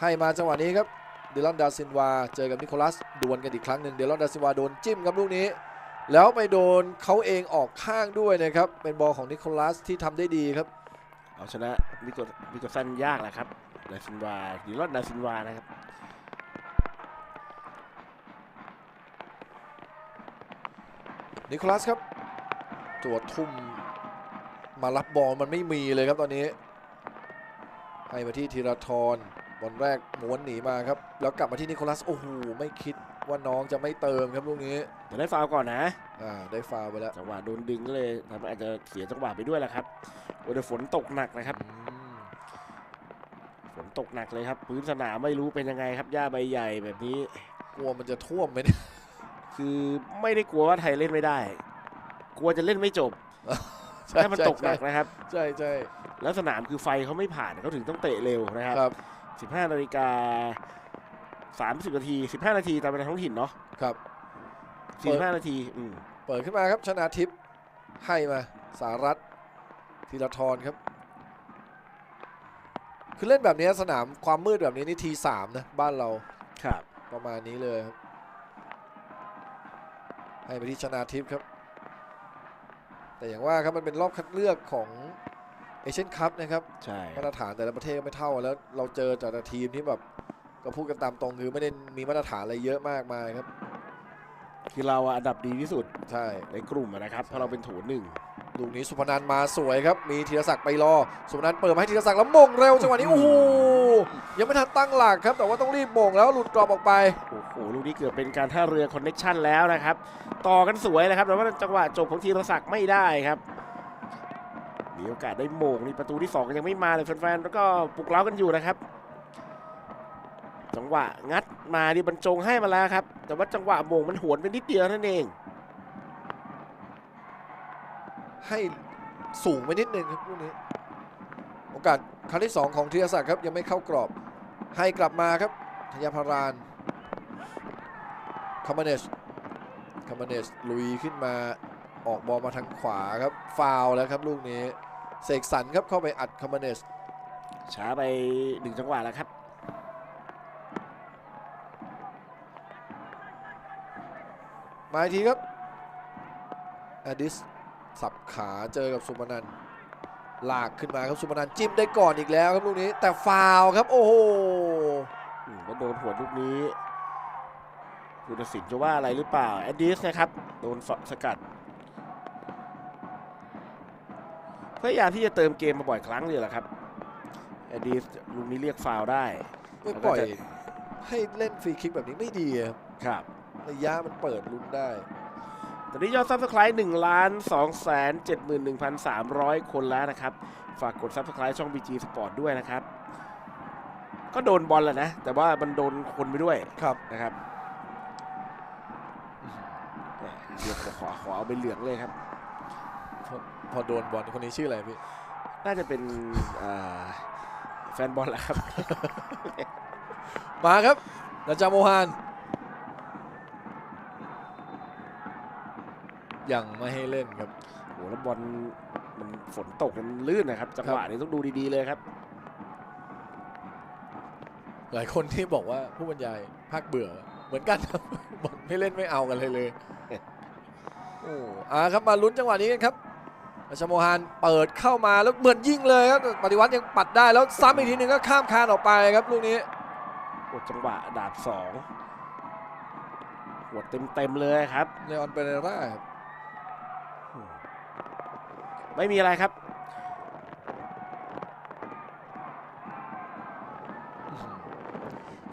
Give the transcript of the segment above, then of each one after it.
ให้มาจังหวะนี้ครับเดลอนดาซินวาเจอกับนิโคลัสดวลกันอีกครั้งหนึ่งเดลอนดาซินวาโดนจิ้มครับลูกนี้ แล้วไปโดนเขาเองออกข้างด้วยนะครับ เป็นบอลของนิโคลัสที่ทำได้ดีครับ เอาชนะวิโกวิโกซันยากแหละครับดาซินวาดีรอดดาซินวานะครับนิโคลัสครับตัวทุ่มมารับบอลมันไม่มีเลยครับตอนนี้ ให้มาที่ธีรทร บอลแรกม้วนหนีมาครับ แล้วกลับมาที่นิโคลัสโอ้โหไม่คิดว่าน้องจะไม่เติมครับลูกนี้แต่ได้ฟาวล์ก่อนนะอ่าได้ฟาวล์ไปแล้วจังหวะโดนดึงก็เลยทำให้อาจจะเสียจังหวะไปด้วยแหละครับโอ้แต่ฝนตกหนักนะครับอืมฝนตกหนักเลยครับพื้นสนามไม่รู้เป็นยังไงครับหญ้าใบใหญ่แบบนี้ กลัวมันจะท่วมไหมเนี่ยคือไม่ได้กลัวว่าไทยเล่นไม่ได้ กลัวจะเล่นไม่จบใช่ถ้ามันตกหนักนะครับ ใช่ใช่แล้วสนามคือไฟเขาไม่ผ่านเขาถึงต้องเตะเร็วนะครับครับ 15นาฬิกา30นาที 15 นาทีตามเวลาท้องถิ่นเนาะครับ45นาทีอืมเปิดขึ้นมาครับชนะทิพย์ให้มาสารัตธีรทรครับ คือเล่นแบบนี้สนามความมืดแบบนี้นี่ทีสามนะบ้านเราครับ ประมาณนี้เลยครับ ให้ไปที่ชนะทิพย์ครับ แต่อย่างว่าครับมันเป็นรอบคัดเลือกของ เอเชียนคัพนะครับใช่มาตรฐานแต่ละประเทศก็ไม่เท่ากันแล้วเราเจอแต่ละทีมที่แบบก็พูดกันตามตรงคือไม่ได้มีมาตรฐานอะไรเยอะมากมายครับ คือเราอะอันดับดีที่สุดใช่ในกลุ่มอะนะครับเพราะเราเป็นโถูหนึ่งลูกนี้สุพนันมาสวยครับ มีธีรศักดิ์ไปรอ สุพนันเปิดมาให้ธีรศักดิ์แล้วมงเร็วจังหวะนี้โอ้โหยังไม่ทันตั้งหลักครับ แต่ว่าต้องรีบมงแล้วหลุดกรอบออกไปโอ้โหลูกนี้เกือบเป็นการท่าเรือคอนเน็กชันแล้วนะครับ ต่อกันสวยนะครับแต่ว่าจังหวะจบของทีรศักดิ์ไม่ได้ครับ มีโอกาสได้โมงนี่ประตูที่สองก็ยังไม่มาเลยแฟนๆแล้วก็ปลุกเร้ากันอยู่นะครับ จังหวะงัดมาดิบรรจงให้มาแล้วครับ แต่ว่าจังหวะโมงมันหวนไปนิดเดียวนั่นเอง ให้สูงไปนิดนึงครับลูกนี้ โอกาสครั้งที่ 2 ของธีรศักดิ์ครับยังไม่เข้ากรอบ ให้กลับมาครับธยาพารานคามาเนชคามาเนชลุยขึ้นมาออกบอลมาทางขวาครับ ฟาวแล้วครับลูกนี้ เสกสรรครับเข้าไปอัดคามาเนชช้าไปหนึ่งจังหวะแล้วครับมาอีกทีครับอดิสสับขาเจอกับสุพนันท์ลากขึ้นมาครับสุพนันท์จิ้มได้ก่อนอีกแล้วครับลูกนี้ แต่ฟาวล์ครับโอ้โหอืมแล้วโดนหัวลูกนี้ผู้ตัดสินจะว่าอะไรหรือเปล่าแอดดิสนะครับ โดนสกัด พยายามที่จะเติมเกมมาบ่อยครั้งเลยแหละครับแอดดิสลูกนี้เรียกฟาวล์ได้ไม่ปล่อยให้เล่นฟรีคิกแบบนี้ไม่ดีครับครับระยะมันเปิดลุ้นได้ตอนนี้ยอดซับสไครต์1ล้าน2แสน71,300คนแล้วนะครับ ฝากกดซับสไครต์ช่อง BG Sport ด้วยนะครับ ก็โดนบอลแหละนะ แต่ว่ามันโดนคนไปด้วยครับนะครับแหม่เดี๋ยวขอขอเอาไปเหลืองเลยครับ พอโดนบอลคนนี้ชื่ออะไรพี่ น่าจะเป็นอ่าแฟนบอลแหละครับ มาครับนาจาโมฮานยังไม่ให้เล่นครับโหแล้วบอลมันฝนตกมันลื่นนะครับ จังหวะนี้ต้องดูดีๆเลยครับ หลายคนที่บอกว่าผู้บรรยายภาคเบื่อ เหมือนกันครับบอลไม่เล่นไม่เอากันเลยเลยโอ้อาครับมาลุ้นจังหวะนี้กันครับ ราชโมฮานเปิดเข้ามาแล้วเหมือนยิงเลยครับปฏิวัติยังปัดได้แล้วซ้ำอีกทีหนึงก็ข้ามคานออกไปครับลูกนี้โอ้จังหวะดาบสองหัวเต็มๆเลยครับเลออนเปเรร่าครับไม่มีอะไรครับ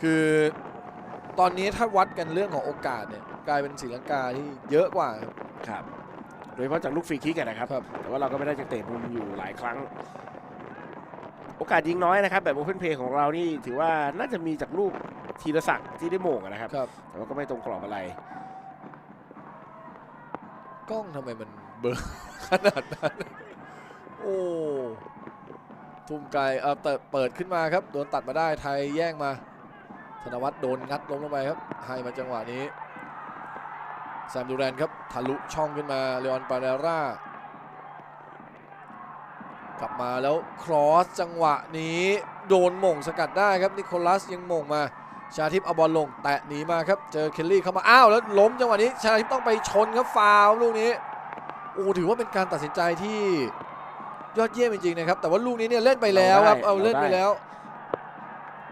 คือตอนนี้ถ้าวัดกันเรื่องของโอกาสเนี่ยกลายเป็นศรีลังกาที่เยอะกว่าครับครับโดยเฉพาะจากลูกฟรีคิกอะนะครับครับ แต่ว่าเราก็ไม่ได้จะเตะมุมอยู่หลายครั้ง โอกาสยิงน้อยนะครับ แบบโอเพนเพย์ของเรานี่ถือว่าน่าจะมีจากลูกทีละศักดิ์ที่ได้โมงอะนะครับครับ แต่ว่าก็ไม่ตรงกรอบอะไร กล้องทำไมมันเบลอขนาดนั้น โอ้ทุ่มไกลเออเปิดเปิดขึ้นมาครับ โดนตัดมาได้ไทยแย่งมา ธนวัฒน์โดนงัดล้มลงไปครับให้มาจังหวะนี้ แซมดูแรนครับทะลุช่องขึ้นมาเลออนปาเรร่ากลับมาแล้วครอสจังหวะนี้โดนหม่งสกัดได้ครับนิโคลัสยังหม่งมาชาทิพย์เอาบอลลงแตะหนีมาครับเจอเคลลี่เข้ามาอ้าวแล้วล้มจังหวะนี้ชาทิพย์ต้องไปชนครับฟาวล์ลูกนี้โอ้ถือว่าเป็นการตัดสินใจที่ยอดเยี่ยมจริงๆนะครับแต่ว่าลูกนี้เนี่ยเล่นไปแล้วครับเอาเล่นไปแล้ว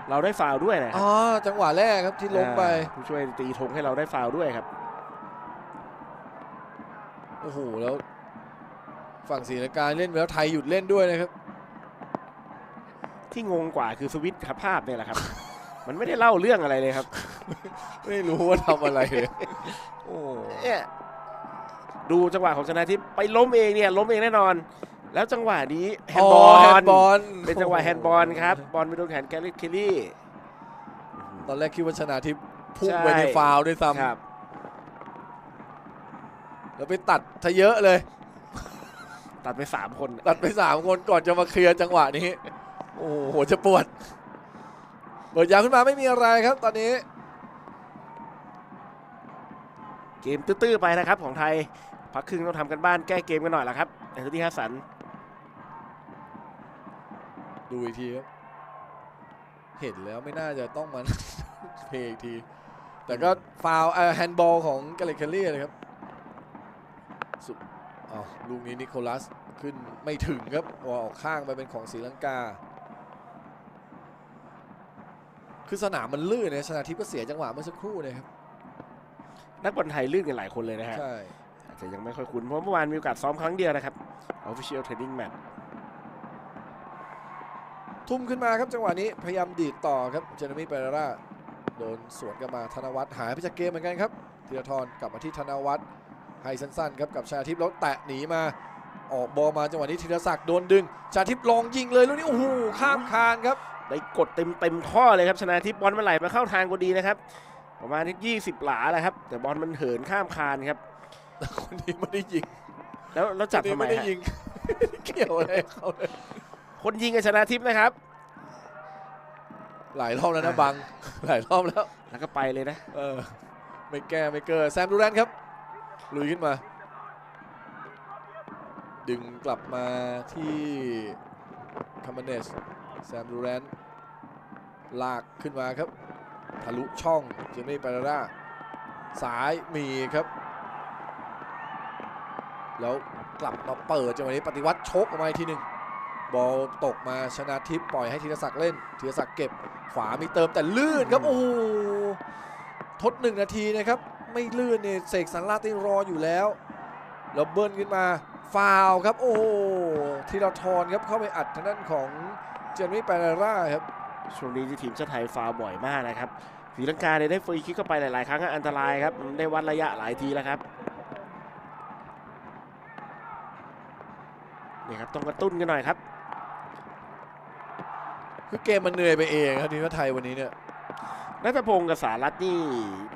เราได้ฟาวล์ด้วยนะคอ๋รัอจังหวะแรกครับที่ล้มไปอ่าผู้ช่วยตีธงให้เราได้ฟาวล์ด้วยครับโอ้โหแล้วฝั่งศรีลังกาเล่นไปแล้วไทยหยุดเล่นด้วยนะครับ ที่งงกว่าคือสวิตช์ภาพเนี่ยแหละครับ มันไม่ได้เล่าเรื่องอะไรเลยครับ ไม่รู้ว่าทำอะไรเลยโอ้เนี่ยดูจังหวะของชนะทิพย์ไปล้มเองเนี่ยล้มเองแน่นอน แล้วจังหวะนี้แฮนด์บอแฮลนด์บอลเป็นจังหวะแฮนด์บอลครับบอลไปโดนแขนแกลลิเคลลี่ ตอนแรกคิดว่าชนะทิพย์พุ่งใช่ไปในฟาวล์ด้วยซ้ครับำ แล้วไปตัดทะเยอะเลย ตัดไปสามคน ตัดไปสามคนก่อนจะมาเคลียร์จังหวะนี้ โอ้โหจะปวด เปิดยาวขึ้นมาไม่มีอะไรครับ ตอนนี้ เกมตื้อๆไปนะครับของไทย พักครึ่งต้องทำกันบ้านแก้เกมกันหน่อยละครับแอนโทนีฮัสสัน ดูอีกทีครับ เห็นแล้วไม่น่าจะต้องมันเพลงอีกที แต่ก็ฟาวล์แฮนด์บอลของกาเลเคลลี่เลยครับ สุดอ้าวลูกนี้นิโคลัสขึ้นไม่ถึงครับวออกข้างไปเป็นของศรีลังกา คือสนามมันลื่นเนี่ยชนะทิพย์ก็เสียจังหวะเมื่อสักครู่เนยครับ นักบอลไทยลื่นกันหลายคนเลยนะฮะใช่อาจจะยังไม่ค่อยคุ้นเพราะเมื่อวานมีโอกาสซ้อมครั้งเดียวนะครับ Official Training Match ทุ่มขึ้นมาครับจังหวะนี้พยายามดีดต่อครับเจเรมี่เปเรราโดนสวนกลับมาธนวัฒน์หายไปจากเกมเหมือนกันครับธีรทรกลับมาที่ธนวัฒน์ ให้สั้นๆครับกับชาทิพย์แล้วแตะหนีมาออกบอลมาจังหวะนี้ธีรศักดิ์โดนดึง ชาทิพย์ลองยิงเลยลูกนี้โอ้โหข้ามคานครับ ได้กดเต็มเต็มๆข้อเลยครับชนะทิพย์บอลมันไหลมาเข้าทางก็ดีนะครับ ประมาณยี่สิบหลาแหละครับ แต่บอลมันเหินข้ามคานครับคนนี้ไม่ได้ยิง แล้วแล้วจับคนนี้ทำไมไม่ได้ฮะยิงเกี่ยวอะไรกับเขาเลยคนยิงกับชนะทิพย์นะครับ หลายรอบแล้วนะบังหลายรอบแล้ว แล้วก็ไปเลยนะ เออ ไม่แก้ไม่เกิดแซมดูแรนครับ ลุยขึ้นมา ดึงกลับมาที่คามาเนสแซมดูแรนลากขึ้นมาครับ ทะลุช่องเจมี่ปาราร่าสายมีครับ แล้วกลับมาเปิดจังหวะนี้ปฏิวัติชกออกมาอีกทีหนึ่งบอลตกมาชนะทิพย์ปล่อยให้ธีรศักดิ์เล่นธีรศักดิ์เก็บขวามีเติมแต่ลื่นครับ โอ้โหทดหนึ่งนาทีนะครับ ไม่ลื่นเนี่ยเสกสรรลาติรออยู่แล้วแล้วเบิ้ลขึ้นมาฟาวล์ครับ โอ้โหธีรทรครับเข้าไปอัดทางด้านของเจมี่ปาราร่าครับช่วงนี้ที่ทีมชาติไทยฟาวล์บ่อยมากนะครับศรีลังกาเนี่ยได้ฟรีคิกเข้าไปหลาย ๆ ครั้งอันตรายครับได้วัดระยะหลายทีแล้วครับนี่ครับต้องกระตุ้นกันหน่อยครับ คือเกมมันเหนื่อยไปเองครับทีมชาติไทยวันนี้เนี่ย นัทพงศ์กับสารัตน์นี่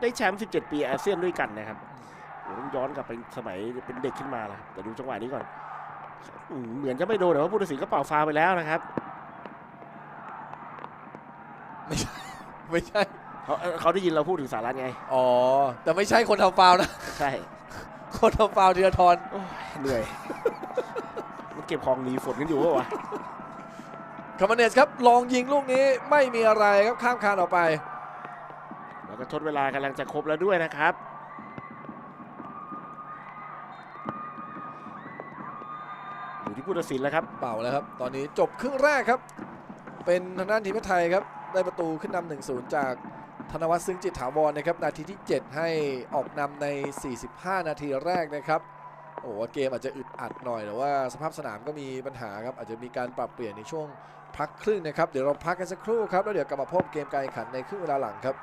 ได้แชมป์ 17 ปีอาเซียนด้วยกันนะครับโอ้โหต้องย้อนกลับไปสมัยเป็นเด็กขึ้นมาแล้วครับแต่ดูจังหวะนี้ก่อนอืมเหมือนจะไม่โดนแต่ว่าผู้ตัดสินก็เป่าฟาวล์ไปแล้วนะครับไม่ใช่เขาเขาได้ยินเราพูดถึงสารัตน์ไง อ๋อ แต่ไม่ใช่คนทำฟาวล์นะ ใช่ คนทำฟาวล์ธีรทรโอ้ยเหนื่อย มันเก็บของหนีฝนกันอยู่ปะวะ คามาเนสครับลองยิงลูกนี้ไม่มีอะไรครับข้ามคานออกไปแล้ว ก็ทดเวลากำลังจะครบแล้วด้วยนะครับ อยู่ที่ผู้ตัดสินแล้วครับ เป่าแล้วครับ ตอนนี้จบครึ่งแรกครับ เป็นทางด้านทีมชาติไทยครับ ได้ประตูขึ้นนำหนึ่งศูนย์จากธนวัฒน์ซึ้งจิตถาวรนะครับ นาทีที่ 7 ให้ออกนำใน 45 นาทีแรกนะครับโอ้โหเกมอาจจะอึดอัดหน่อยแต่ว่าสภาพสนามก็มีปัญหาครับ อาจจะมีการปรับเปลี่ยนในช่วงพักครึ่งนะครับ เดี๋ยวเราพักกันสักครู่ครับ แล้วเดี๋ยวกลับมาพบเกมการแข่งขันในครึ่งเวลาหลังครับ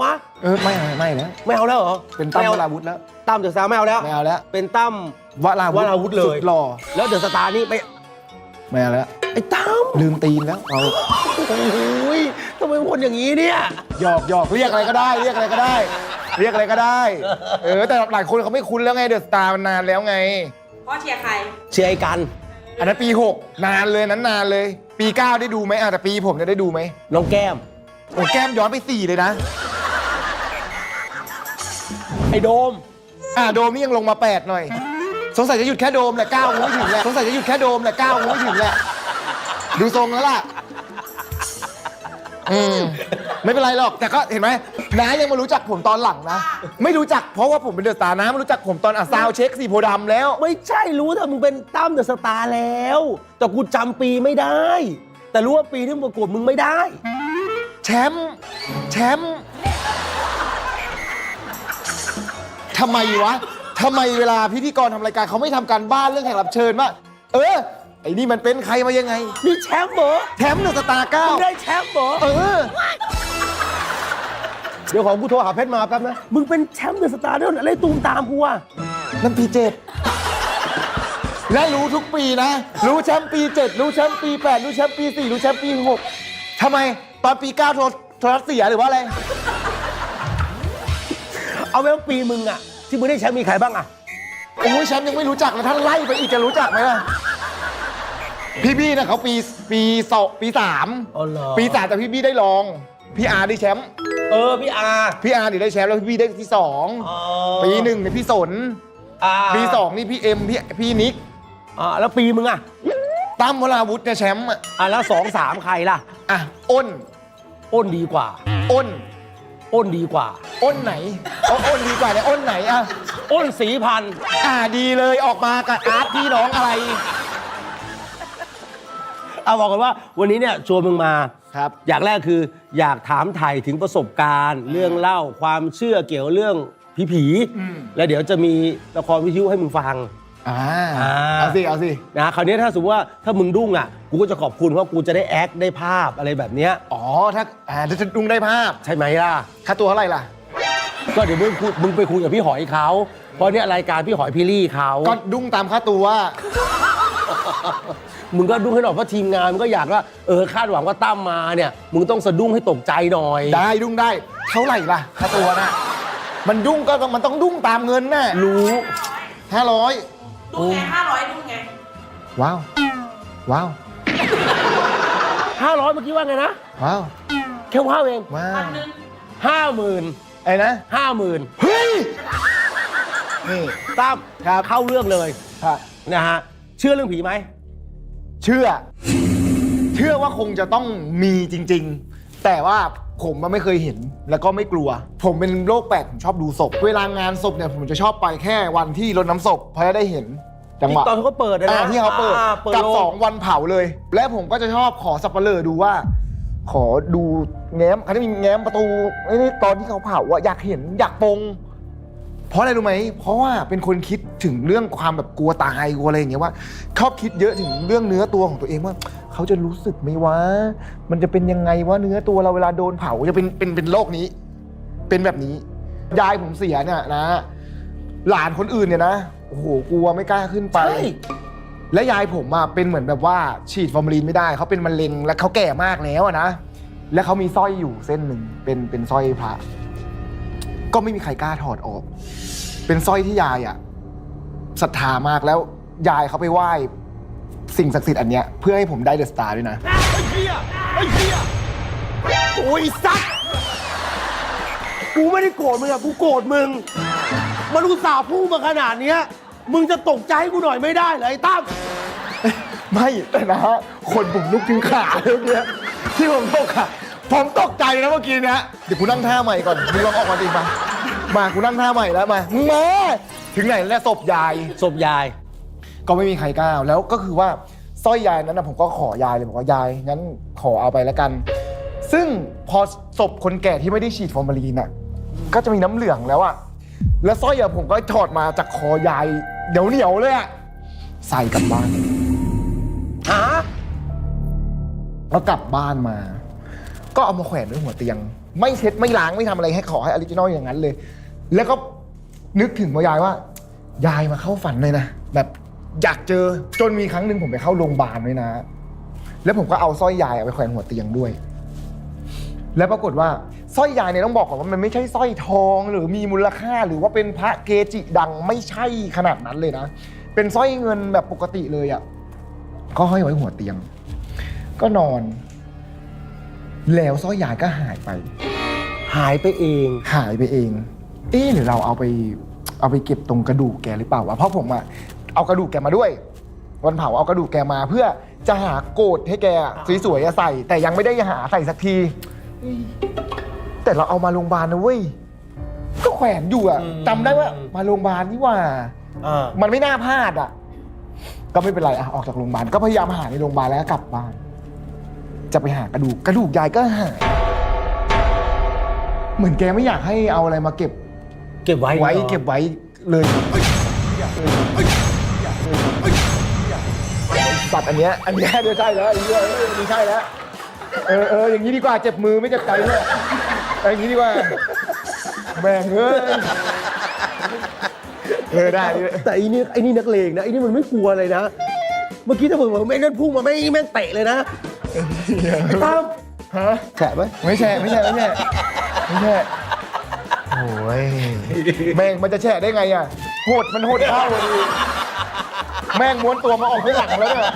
วะเออไม่ไม่ไม่แล้ว ไม่เอาแล้วเหรอเป็นตั้มไอวราวุธแล้ว ตั้มเดอะสตาร์ไม่เอาแล้ว ไม่เอาแล้วเป็นตั้ม วราวุธวราวุธเลย สุดหล่อแล้วเดอะสตาร์นี่ไม่ไม่เอาแล้ว ไอ้ตั้มลืมตีนแล้วเอาโอ้ยทำไมเป็นคนอย่างนี้เนี่ย หยอกหยอกเรียกอะไรก็ได้ เรียกอะไรก็ได้ เรียกอะไรก็ได้ เออ แต่หลายคนเขาไม่คุ้นแล้วไงเดอะสตาร์มันนานแล้วไง พ่อเชียร์ใคร เชียร์ไอ้กัน อันนั้นปี 6 นานเลยนั้นนานเลย ปี 9 ได้ดูไหมอะแต่ปีผมเนี่ยได้ดูไหมน้องแก้มโอ้แก้มย้อนไป 4 เลยนะ ไอ้โดม อะโดมนี่ยังลงมา 8 หน่อย สงสัยจะหยุดแค่โดมแหละ9กูไม่ถึงแหละสงสัยจะหยุดแค่โดมแหละ9กูไม่ถึงแหละดูทรงแล้วล่ะอืมไม่เป็นไรหรอกแต่ก็เห็นไหมน้ายังมารู้จักผมตอนหลังนะ ไม่รู้จักเพราะว่าผมเป็นเดอะสตาร์นะมารู้จักผมตอนอะซาวเช็คสีโพธิ์ดำแล้ว ไม่ใช่รู้แต่มึงเป็นตั้มเดอะสตาร์แล้ว แต่กูจำปีไม่ได้ แต่รู้ว่าปีที่มึงประกวดมึงไม่ได้ แชมป์แชมป์ ทำไมวะทำไมเวลาพิธีกรทำรายการเขาไม่ทำการบ้านเรื่องแขกรับเชิญว่าเออไอ้นี่มันเป็นใครมายังไงนี่แชมป์เหรอแชมป์เดอะสตาร์เก้ามึงได้แชมป์เหรอเออ เดี๋ยวของกูโทรหาเพชรมาแป๊บนะมึงเป็นแชมป์เดอะสตาร์ด้วยอะไรตูมตามกูอะนั่นปีเจ็ดและรู้ทุกปีนะ รู้แชมป์ปีเจ็ดรู้แชมป์ปีแปดรู้แชมป์ปีสี่รู้แชมป์ปีหกทำไมตอนปีเก้าโทรโทรทัศน์เสียหรือว่าอะไร เอาไว้ว่าปีมึงอะ ที่มึงได้แชมป์มีใครบ้างอะโอ้ยแชมป์ยังไม่รู้จักเลยท่านไล่ไปอีกจะรู้จักไหมล่ะพี่บี้นะเขาปีปีสองปีสามอ๋อเหรอปีสามแต่พี่บี้ได้รองพี่อาร์ได้แชมป์เออพี่อาพี่อาร์นี่ได้แชมป์แล้วพี่บี้ได้ที่สองอ๋อปีหนึ่งเนี่ยพี่สนอ่าปีสองนี่พี่เอ็มพี่พี่นิกอ่าแล้วปีมึงอะตั้มวราวุธเนี่ยแชมป์อะอ่าแล้วสองสามใครล่ะอะอ้น อ้นดีกว่า อ้น อ้นดีกว่า อ้นไหนเอาอ้นดีกว่าเนี่ยอ้นไหนอะอ้นสีพันธุ์อ่าดีเลยออกมากับอาร์ตพี่น้องอะไร เอาบอกกันว่าวันนี้เนี่ยชวนมึงมาครับ อย่างแรกคืออยากถามไถ่ถึงประสบการณ์ เรื่องเล่าความเชื่อเกี่ยวกับเรื่องผีผีๆอืมแล้วเดี๋ยวจะมีละครวิทยุให้มึงฟัง อ่าอ่า เอาสิเอาสินะคราวนี้ถ้าสมมติว่าถ้ามึงดุ้งอะ กูก็จะขอบคุณเพราะกูจะได้แอคได้ภาพอะไรแบบเนี้ยอ๋อ ถ้าอ่าถ้าจะดุงได้ภาพ ใช่ไหมล่ะ ค่าตัวเท่าไหร่ล่ะ ก็เดี๋ยวมึงคุยมึงไปคุยกับพี่หอยเขาเพราะเนี่ยรายการพี่หอยพี่ลี่เขาก็ดุ้งตามค่าตัว มึงก็ดุ้งให้หน่อยเพราะทีมงานมึงก็อยากว่าเออคาดหวังว่าตั้มมาเนี่ยมึงต้องสะดุ้งให้ตกใจหน่อยได้ดุ้งได้ เท่าไหร่ล่ะ ค่าตัวน่ะ มันดุ้งก็ต้องมันต้องดุ้งตามเงินน่ะรู้ห้าร้อยดูไงห้าร้อยดูไง ว้าว ว้าว ห้าร้อยเมื่อกี้ว่าไงนะ ว้าวแค่ว้าวเองว้าพัวนหนึ่งห้าหมื่นไอ้นะห้าหมื่นเฮ้ยนี่ตั้มครับเข้าเรื่องเลยครับนะฮะเชื่อเรื่องผีไหม เชื่อ เชื่อว่าคงจะต้องมีจริง ๆ แต่ว่าผมมันไม่เคยเห็นแล้วก็ไม่กลัว ผมเป็นโรคแปลกผมชอบดูศพ เวลางานศพเนี่ยผมจะชอบไปแค่วันที่รดน้ำศพเพราะจะได้เห็น จังหที่วะตอนที่เขาเปิดอะอ่านะที่เขาเปิดอ่เปิดกับโรงสองวันเผาเลย และผมก็จะชอบขอสับปะเลอดูว่า ขอดูแง้มเขาจะมีแง้มประตูไอ้นี่ตอนที่เขาเผาอะอยากเห็นอยากปง เพราะอะไรรู้ไหมเพราะว่าเป็นคนคิดถึงเรื่องความแบบกลัวตายกลัวอะไรอย่างเงี้ยว่าชอบคิดเยอะถึงเรื่องเนื้อตัวของตัวเองว่า เขาจะรู้สึกไหมวะมันจะเป็นยังไงว่าเนื้อตัวเราเวลาโดนเผาจะเป็นเป็นเป็นโรคนี้ เป็นแบบนี้ ยายผมเสียเนี่ยนะ หลานคนอื่นเนี่ยนะ โอ้โหกลัวไม่กล้าขึ้นไป ใช่ และยายผมอะเป็นเหมือนแบบว่าฉีดฟอร์มาลีนไม่ได้เขาเป็นมะเร็งและเขาแก่มากแล้วอะนะและเขามีสร้อยอยู่เส้นหนึ่งเป็นเป็นสร้อยพระ ก็ไม่มีใครกล้าถอดออก เป็นสร้อยที่ยายอะศรัทธามากแล้วยายเขาไปไหว้สิ่งศักดิ์สิทธิ์อันเนี้ยเพื่อให้ผมได้เดอะสตาร์ด้วยนะ ไอ้เหี้ยไอ้เหี้ยโอ้ยสัตว์กูไม่ได้โกรธมึงอะกูโกรธมึง มันอุตส่าห์พูดมาขนาดเนี้ย มึงจะตกใจให้กูหน่อยไม่ได้เหรอไอ้ตั้มไม่แต่นะฮะคนผมลุกถึงขาเลยเมื่อกี้ที่ผมตกขาผมตกใจนะเมื่อกี้เนี้ยเดี๋ยวกูนั่งท่าใหม่ก่อนมึงลองออกมาดิมามากูนั่งท่าใหม่แล้วมามึงมาถึงไหนแล้วศพยาย ศพยาย ก็ไม่มีใครกล้าแล้วก็คือว่าสร้อยยายนั้นนะผมก็ขอยายเลยบอกว่ายายงั้นขอเอาไปแล้วกัน ซึ่งพอศพคนแก่ที่ไม่ได้ฉีดฟอร์มาลีนอะ ก็จะมีน้ำเหลืองแล้วอะ แล้วสร้อยอะผมก็ถอดมาจากคอยายเหนียวเหนียวๆเลยอะใส่กลับบ้านหาแล้วกลับบ้านมา ก็เอามาแขวนไว้หัวเตียง ไม่เช็ดไม่ล้างไม่ทำอะไรให้ขอให้ออริจินอลอย่างนั้นเลย แล้วก็นึกถึงว่ายายว่า ยายมาเข้าฝันเลยนะแบบอยากเจอจนมีครั้งหนึ่งผมไปเข้าโรงพยาบาลด้วยนะ แล้วผมก็เอาสร้อยยายเอาไปแขวนหัวเตียงด้วย แล้วปรากฏว่า สร้อยยายเนี่ยต้องบอกก่อนว่ามันไม่ใช่สร้อยทองหรือมีมูลค่า หรือว่าเป็นพระเกจิดังไม่ใช่ขนาดนั้นเลยนะ เป็นสร้อยเงินแบบปกติเลยอะ่ะก็ห้อยไว้หัวเตียง ก็นอน แล้วสร้อยยายก็หายไป หายไปเอง หายไปเอง เอ๊ะหรือเราเอาไปเอาไปเก็บตรงกระดูกแกหรือเปล่าวะเพราะผมอะเอากระดูกแกมาด้วย วันเผาเอากระดูกแกมาเพื่อจะหาโกดให้แกอะสวยๆอะใส่ แต่ยังไม่ได้หาใส่สักทีเอ้ย แต่เราเอามาโรงพยาบาลนะเว้ย ก็แขวนอยู่อะอืม จำได้ว่ามาโรงพยาบาลนี่หว่า อ่า มันไม่น่าพลาดอะ ก็ไม่เป็นไรอะออกจากโรงพยาบาลก็พยายามหาในโรงพยาบาลแล้วก็กลับบ้าน จะไปหากระดูกกระดูกยายก็หายเหมือนแกไม่อยากให้เอาอะไรมาเก็บ เก็บไว้ไว้หรอเก็บไว้เลยสัตว์อันเนี้ยอันเนี้ยเดี๋ยวใช่แล้วไอ้เหี้ยเอ้ยอันนี้ใช่แล้วเออเอออย่างนี้ดีกว่าเจ็บมือไม่เจ็บใจด้วย เอาอย่างนี้ดีกว่าแบ่งเอ้ยเออได้ด้วยแต่อีนี่ไอ้นี่นักเลงนะไอ้นี่มันไม่กลัวเลยนะ เมื่อกี้ถ้าผมบอกแม่งนั่นพุ่งมาแม่งแม่งเตะเลยนะไอ้ตั้มฮะแฉะไหมไม่แช่ไม่แช่ไม่แช่ไม่แช่โอ้ยแม่งมันจะแช่ได้ไงอะโหดมันโหดเข้าเลยแม่งม้วนตัวมาออกข้างหลังแล้วเนี่ย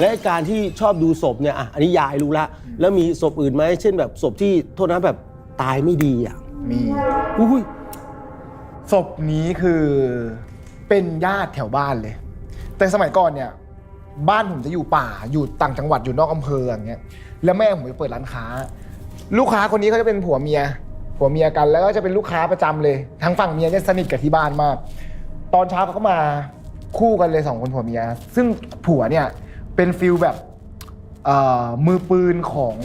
และไอ้การที่ชอบดูศพเนี่ยอะอันนี้ยายรู้ละแล้วมีศพอื่นไหมเช่นแบบศพที่โทษนะแบบตายไม่ดีอะมี อุ้ยศพนี้คือเป็นญาติแถวบ้านเลย แต่สมัยก่อนเนี่ย บ้านผมจะอยู่ป่าอยู่ต่างจังหวัดอยู่นอกอำเภออย่างเงี้ยแล้วแม่ผมไปเปิดร้านค้า ลูกค้าคนนี้เขาจะเป็นผัวเมียผัวเมียกันแล้วก็จะเป็นลูกค้าประจำเลยทางฝั่งเมียจะสนิทกับที่บ้านมาก ตอนเช้าเขาก็มาคู่กันเลยสองคนผัวเมีย ซึ่งผัวเนี่ย เป็นฟิลแบบเอ่อมือปืนของ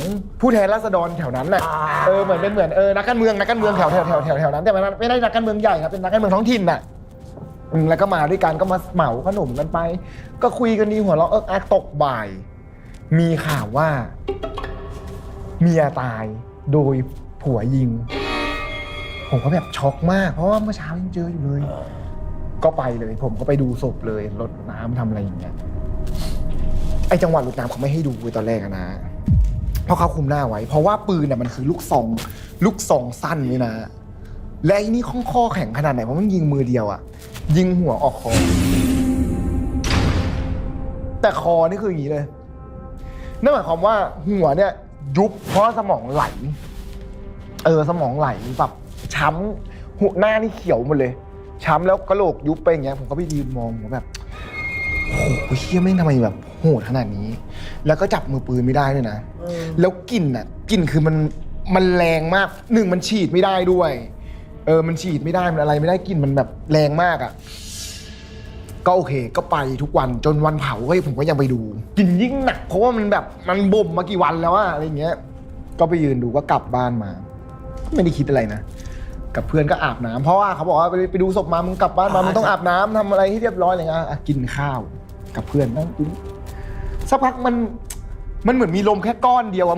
ผู้แทนราษฎรแถวนั้นแหละเออเหมือนเป็นเหมือนเออนักการเมืองนักการเมืองแถวแถวแถวแถวแถวนั้นแต่มันไม่ได้นักการเมืองใหญ่นะเป็นนักการเมืองท้องถิ่นน่ะอืมแล้วก็มาด้วยกันก็มาเหมาขนมกันไป ก็คุยกันดีหัวเราะเอิกอักตกบ่าย มีข่าวว่า เมียตายโดยผัวยิง ผมก็แบบช็อกมาก เพราะว่าเมื่อเช้ายังเจออยู่เลย ก็ไปเลย ผมก็ไปดูศพเลยรดน้ำทำอะไรอย่างเงี้ย ไอจังหวะรดน้ำเขาไม่ให้ดูเลยตอนแรกอะนะ เพราะเขาคุมหน้าไว้ เพราะว่าปืนน่ะมันคือลูกซอง ลูกซองสั้นนี่นะ และไอ้นี่ข้องข้อแข็งขนาดไหนเพราะมันยิงมือเดียวอะยิงหัวออกคอ แต่คอนี่คืออย่างนี้เลย นั่นหมายความว่าหัวเนี่ย ยุบเพราะสมองไหล เออสมองไหลแบบช้ำหัวหน้านี่เขียวหมดเลย ช้ำแล้วกระโหลกยุบไปอย่างเงี้ยผมก็ไปยืนมองผมแบบ โหเฮียแม่งทำไมแบบโหดขนาดนี้ แล้วก็จับมือปืนไม่ได้ด้วยนะ แล้วกลิ่นอะกลิ่นคือมันมันแรงมากหนึ่งมันฉีดไม่ได้ด้วย เออมันฉีดไม่ได้มันอะไรไม่ได้กลิ่นมันแบบแรงมากอะ ก็โอเค ก็ไปทุกวันจนวันเผาเฮ้ยผมก็ยังไปดูกลิ่นยิ่งหนักเพราะว่ามันแบบมันบ่มมากี่วันแล้วอะอะไรเงี้ย ก็ไปยืนดูก็กลับบ้านมา ไม่ได้คิดอะไรนะ กับเพื่อนก็อาบน้ำเพราะว่าเขาบอกว่าไปไปดูศพมามึงกลับบ้านมามึงต้องอาบน้ำทำอะไรให้เรียบร้อยอะไรเงี้ยอะกินข้าวกับเพื่อนนั่งกินสักพักมันมันเหมือนมีลมแค่ก้อนเดียวอะ